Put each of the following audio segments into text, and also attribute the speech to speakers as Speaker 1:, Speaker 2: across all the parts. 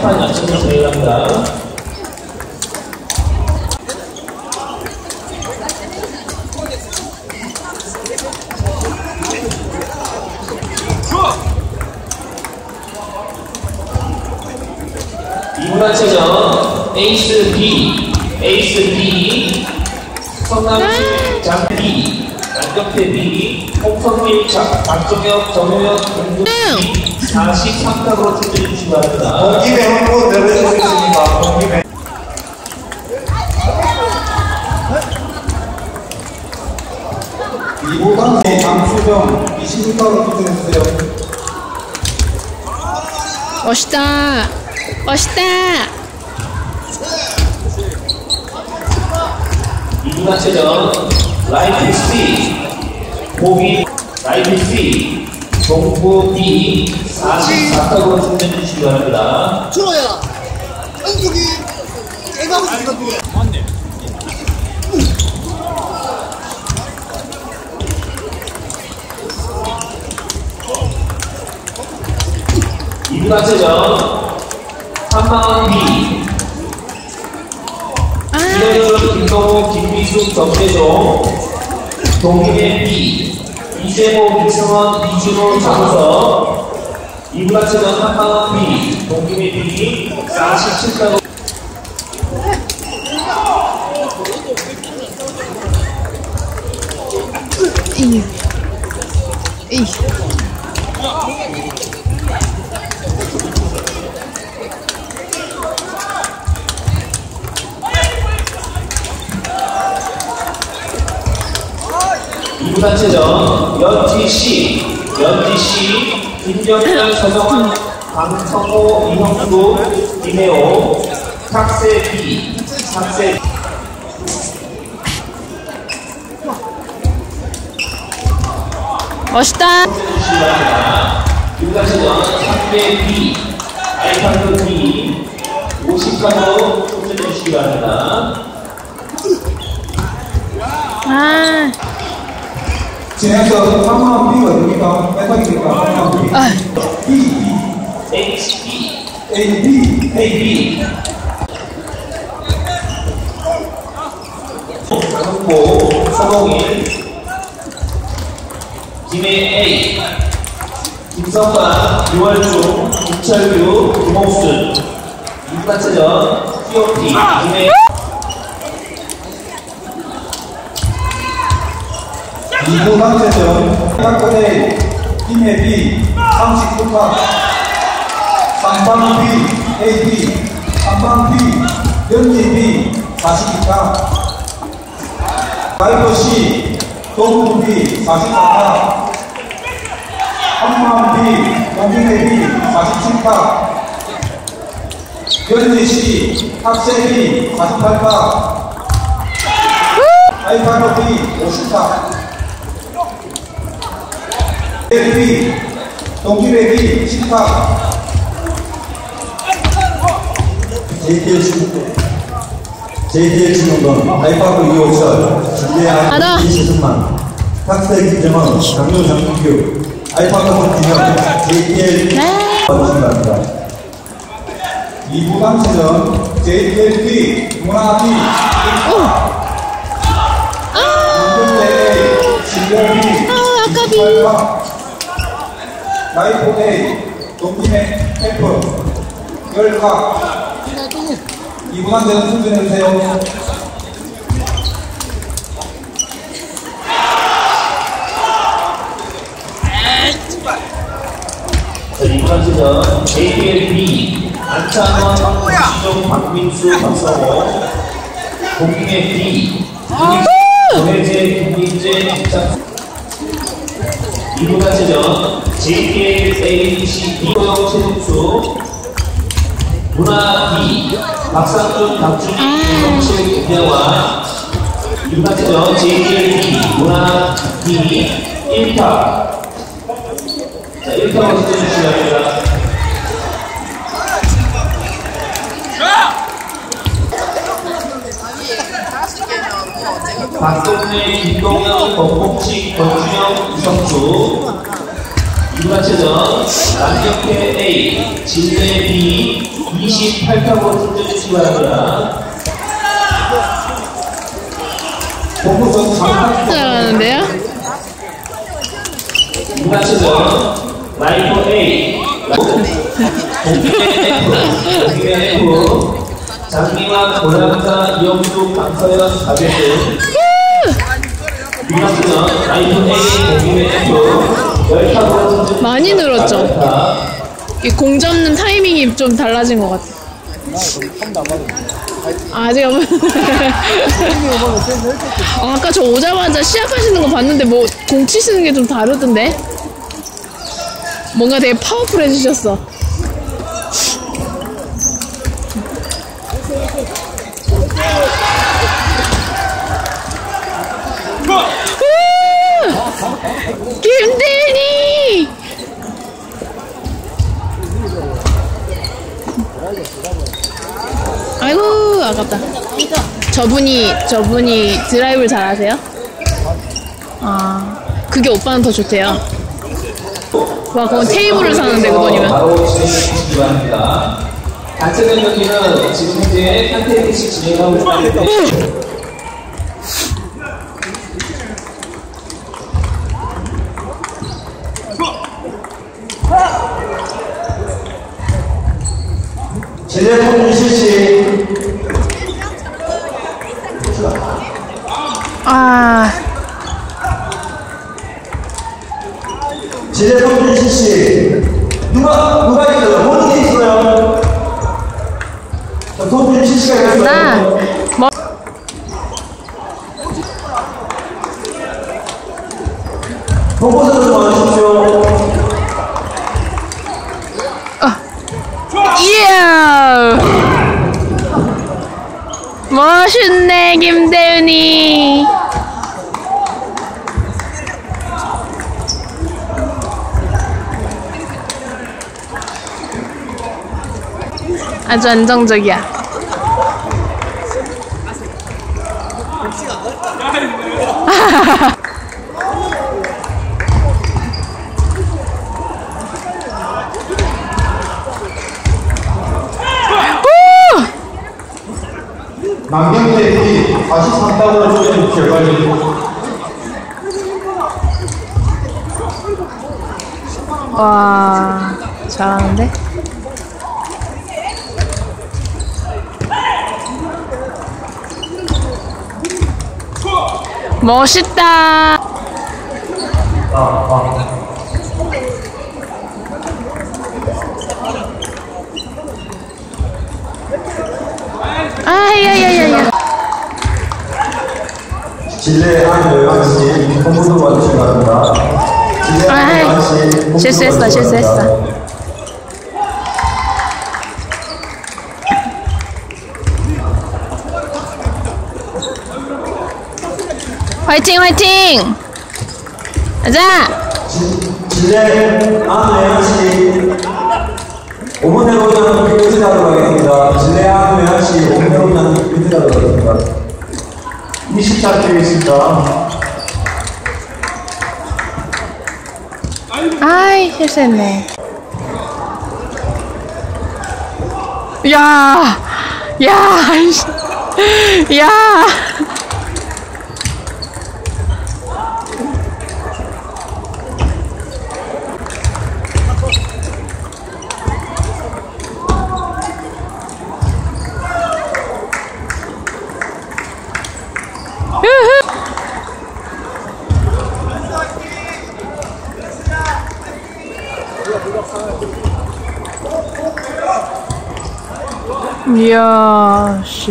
Speaker 1: 한판 연습을 진행합니다. 이문화체전 에이스 B, 에이스 B, 성남시 장 B, 홍성민 장, 박종혁, 정효혁, 공부 B 43탑으로 출전해 주시기 바랍니다.
Speaker 2: 김에 한번 내려주겠습니다. 김에. 이보당 장수정 20m로 투표해주세요.
Speaker 3: 멋있다. 멋있다.
Speaker 1: 이문화체전 라이프 C, 보기 라이프 C, 동부 D 44탑으로 출전해 주시기 바랍니다.
Speaker 4: 들어야 한국이 대박을 생각해.
Speaker 1: 이문화체전 한마은 B,
Speaker 3: 아,
Speaker 1: 이현준, 김동욱, 김미숙, 정재종, 동기의 B, 이재모, 이승원, 이준호, 장우석, 이문화체전 한마은 B, 동기의 B, 47강
Speaker 3: 이. 이.
Speaker 1: 이 문화체전 연지시, 연지시, 김경철, 서정환, 강성호, 이형수, 김혜호, 탁세 B, 탁세
Speaker 3: 멋있다.
Speaker 1: 이문화체전 3대 B, 아이판드 B, 50강으로 출전해 주시기 바랍니다.
Speaker 3: 아,
Speaker 2: 지나서 3만 B 어디니까 해석이니까 3만 B B H
Speaker 1: B
Speaker 2: A B
Speaker 1: A B. 강은보 서동일 김혜A 김성관 유월중 김철규 김홍순 육가체전 TOP 김혜
Speaker 2: 2부방제전 박근혜 김혜비 39판 3방 B AB 3방 B 연기비 42판 가이버 C 동부비 44판 한방 B 동민혜비 47판 변지씨 합세비 48박 아이파노비 50박 동기배비 10파 JTL 치는 JTL 치는 건 하이파크 이호철,
Speaker 3: 알아.
Speaker 2: 이시승만, 탁세 김정원, 강요 장민규, 알파크 김형, JTL
Speaker 3: 네.
Speaker 2: 받으신답니다. 이부강체전 JTLB, 문화비, 문경대 진열비,
Speaker 3: 아, 아까비.
Speaker 2: 28파, 라이프 A, 동진의 F, 열파, 이분한테는 수준해주세요.
Speaker 1: 자, 이문화체전 JBL 안창원, 박지종, 박민수, 박성호, 공기의 B, 정혜재, 김민재, 김창수 이문화체전 JBL A, C, 이호영, 최동수 문화 B, 박상준, 박준희, 김성실, 김야와 이문화체전 JBL B, 문화 B, 1타. 자, 1타로 시작해 주시기 바랍니다. 박동래, 김동현, 권봉식, 권준영, 이성수. 이문화체전 남경태 A, 진대 B, 28타고 던져주시기 바랍니다.
Speaker 5: 잠깐
Speaker 3: 잘하는데요?
Speaker 1: 문화체전 라이프 A. 동기면 F. 동기면 F. 장미와 고량사 이영수 강서연 가게등
Speaker 3: 많이 늘었죠? 이 공 잡는 타이밍이 좀 달라진 것 같아. 아직 안 아, 아까 저 오자마자 시작하시는 거 봤는데 뭐 공 치시는 게 좀 다르던데? 뭔가 되게 파워풀해지셨어. 김대리! 아이고 아깝다. 저분이 저분이 드라이브를 잘하세요? 아 그게 오빠는 더 좋대요. 와 그건 테이블을 사는데 그 돈이면.
Speaker 1: 바로 진행해 주시기 바랍니다. 단체전 경기는 지금 현재 한 테이블씩 진행하고 있는데
Speaker 5: 진례품 실시
Speaker 3: 아
Speaker 5: 진례품 실시 누가 누가 있어요? 본인이 있어요? 자, 손님 실시가 있어요.
Speaker 3: 나. 뭐
Speaker 5: 본부
Speaker 3: 멋있네 김대윤이. 아주 안정적이야.
Speaker 5: 만경대 43타고 주십시오. 빨리.
Speaker 3: 와 잘하는데? 멋있다. 아야야야야.
Speaker 5: 진례 한여영 씨, 본부선 와주시기 바랍니다. 진례 씨, 본부선
Speaker 3: 실수했어, 실수했어. 화이팅 화이팅. 가자.
Speaker 5: 진례 한여영 씨, 5분 내로는 퀴즈하도록 하겠습니다. 진례 한여영 씨, 5분 내로는 퀴즈하도록 하겠습니다. 20차 드리겠습니다.
Speaker 3: 아이 실수했네. 야, 야. 야. 이야, 씨.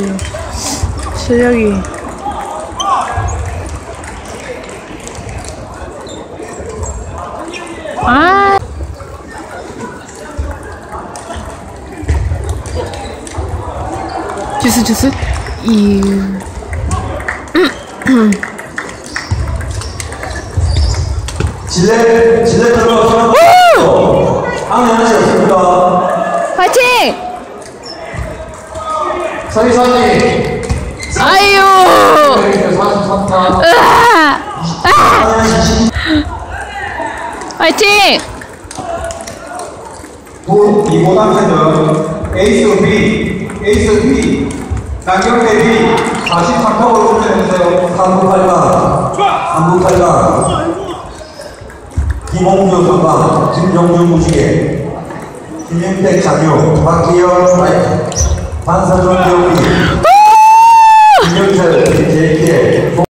Speaker 3: 실력이. 아. 주스, 주스. 이.
Speaker 5: 진례, 진례 들어가서 한여영 씨 없습니다.
Speaker 3: 화이팅! 아유!
Speaker 5: 43타.
Speaker 3: 으아!
Speaker 5: 한여영 씨,
Speaker 3: 화이팅!
Speaker 5: 부, 이보단 세명 에이스 B, 에이스 B, 남경태 B, 43턱으로 출전해주세요. 3부 8강, 3부 8강. 김홍주 선방, 김정준 무시개, 김영택 장유, 박기영 라이트, 반사전 경기, 김영철 JK,